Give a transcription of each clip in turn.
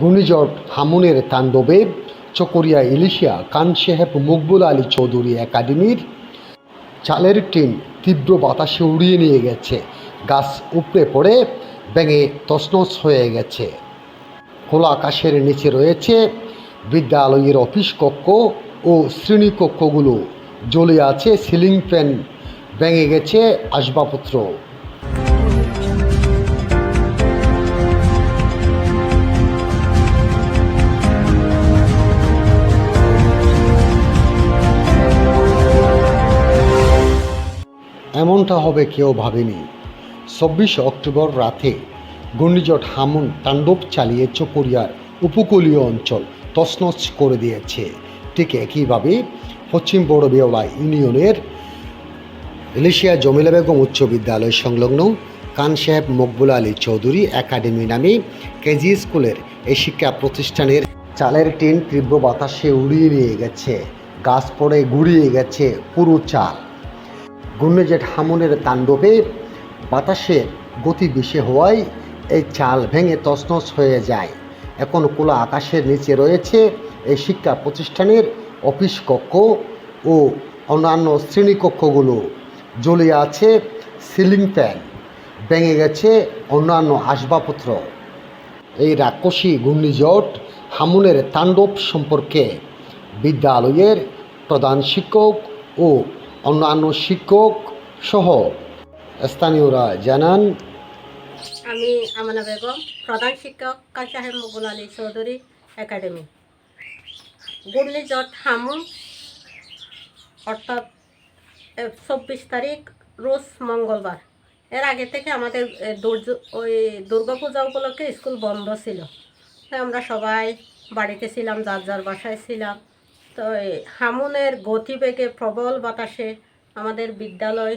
ঘূর্ণিঝড় হামুনের তাণ্ডবে চকরিয়া ইলিশিয়া, কান সাহেব মকবুল আলী চৌধুরী একাডেমির চালের টিন তীব্র বাতাসে উড়িয়ে নিয়ে গেছে। গাছ উপড়ে পড়ে ব্যাঙে তছনছ হয়ে গেছে। খোলা আকাশের নিচে রয়েছে বিদ্যালয়ের অফিস কক্ষ ও শ্রেণীকক্ষগুলো জ্বলে আছে সিলিং ফ্যান, ভেঙে গেছে আসবাবপত্র। এমনটা হবে কেউ ভাবেনি। চব্বিশে অক্টোবর রাতে ঘূর্ণিঝড় হামুন তাণ্ডব চালিয়ে চকরিয়ার উপকূলীয় অঞ্চল তছনছ করে দিয়েছে। ঠিক একইভাবে পশ্চিম বড় বেওলা ইউনিয়নের ইলিশিয়া জমিলা বেগম উচ্চ বিদ্যালয় সংলগ্ন কান সাহেব মকবুল আলী চৌধুরী একাডেমি নামে কেজি স্কুলের এই শিক্ষা প্রতিষ্ঠানের চালের টিন তীব্র বাতাসে উড়িয়ে নিয়ে গেছে। গাছ পড়ে গুড়িয়ে গেছে পুরো চাল। ঘূর্ণিঝড় হামুনের তাণ্ডবে বাতাসে গতি বেশি হওয়ায় এই চাল ভেঙে তছনছ হয়ে যায়। এখন খোলা আকাশের নিচে রয়েছে এই শিক্ষা প্রতিষ্ঠানের অফিস কক্ষ ও অন্যান্য শ্রেণীকক্ষগুলো জ্বলে আছে সিলিং ফ্যান, ভেঙে গেছে অন্যান্য আসবাবপত্র। এই রাক্ষসী ঘূর্ণিঝড় হামুনের তাণ্ডব সম্পর্কে বিদ্যালয়ের প্রধান শিক্ষক ও অন্যান্য শিক্ষক সহ স্থানীয়রা জানান আমি আমানা বেগম প্রধান শিক্ষক কাশাহেব মুগুল আলী চৌধুরী একাডেমি। ঘূর্ণিঝড় হামুন অর্থাৎ চব্বিশ তারিখ রোজ মঙ্গলবার। এর আগে থেকে আমাদের এ, দুর্য- ওই দুর্গাপূজা উপলক্ষে স্কুল বন্ধ ছিল। আমরা সবাই বাড়িতে ছিলাম যার যার বাসায় ছিলাম। তো হামুনের গতিবেগে প্রবল বাতাসে আমাদের বিদ্যালয়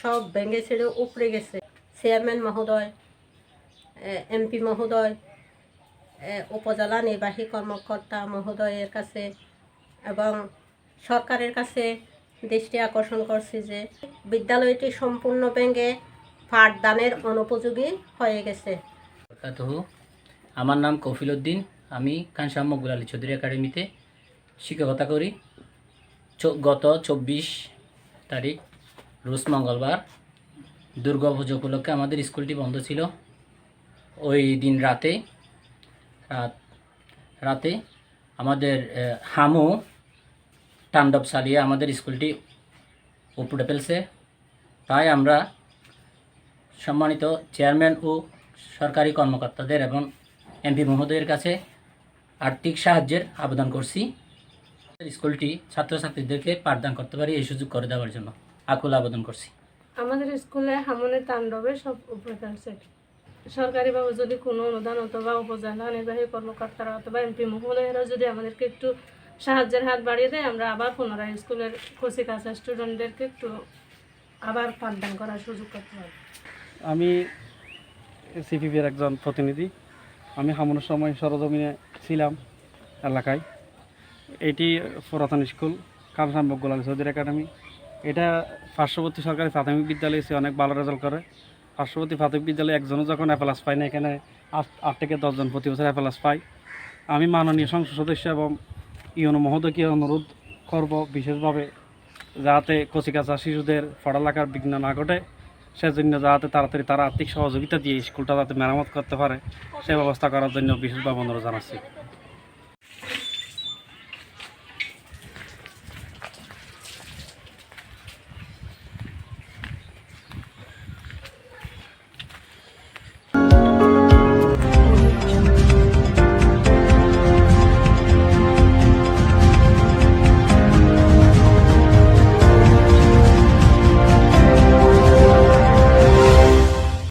সব ভেঙে ছেড়ে উপড়ে গেছে। চেয়ারম্যান মহোদয় এমপি মহোদয় উপজেলা নির্বাহী কর্মকর্তা মহোদয়ের কাছে এবং সরকারের কাছে দৃষ্টি আকর্ষণ করছি যে বিদ্যালয়টি সম্পূর্ণ ভেঙে পাঠদানের অনুপযোগী হয়ে গেছে। আমার নাম কফিল উদ্দিন, আমি খানসাম মকবুল চৌধুরী একাডেমিতে শিক্ষকতা করি। গত চব্বিশ তারিখ, রোজ মঙ্গলবার, দুর্গা পুজো উপলক্ষে আমাদের স্কুলটি বন্ধ ছিল। ওই দিন রাতে, রাত, রাতে আমাদের হামু তাণ্ডব চালিয়ে আমাদের স্কুলটি উপড়ে ফেলছে। তাই আমরা সম্মানিত চেয়ারম্যান ও সরকারি কর্মকর্তাদের এবং এমপি মহোদয়ের কাছে আর্থিক সাহায্যের আবেদন করছি। স্কুলটি ছাত্রছাত্রীদেরকে পাঠদান করতে পারি এই সুযোগ করে দেওয়ার জন্য। আকুল আবেদন করছি। আমাদের স্কুলে হামনের তাণ্ডবে সব ফেলছে সরকারিভাবে যদি কোনো অনুদান অথবা উপজেলা নির্বাহী কর্মকর্তারা অথবা এমপি মহোদয়েরা যদি আমাদেরকে একটু সাহায্যের হাত বাড়িয়ে দেয় আমরা আবার পুনরায় স্কুলের কচি কাঁচা স্টুডেন্টদেরকে একটু আবার পাঠদান করার সুযোগ করতে পারি আমি সিপিপির একজন প্রতিনিধি। আমি হামনের সময় সরজমিনে ছিলাম এলাকায়। এটি পুরাতন স্কুল কামসাম বকুলাল চৌধুরী একাডেমি। এটা পার্শ্ববর্তী সরকারি প্রাথমিক বিদ্যালয় এসে অনেক ভালো রেজাল্ট করে। পার্শ্ববর্তী প্রাথমিক বিদ্যালয়ে একজনও যখন অ্যাপেলাস পায় না, এখানে আট আট থেকে দশজন প্রতি বছর অ্যাপেলাস পায়। আমি মাননীয় সংসদ সদস্য এবং ইউনো মহোদয়কে অনুরোধ করব বিশেষভাবে যাতে কচিকাচা শিশুদের পড়ালেখার বিঘ্ন না ঘটে। সেজন্য যাতে তাড়াতাড়ি তারা আর্থিক সহযোগিতা দিয়ে স্কুলটা যাতে মেরামত করতে পারে, সে ব্যবস্থা করার জন্য বিশেষভাবে অনুরোধ জানাচ্ছি।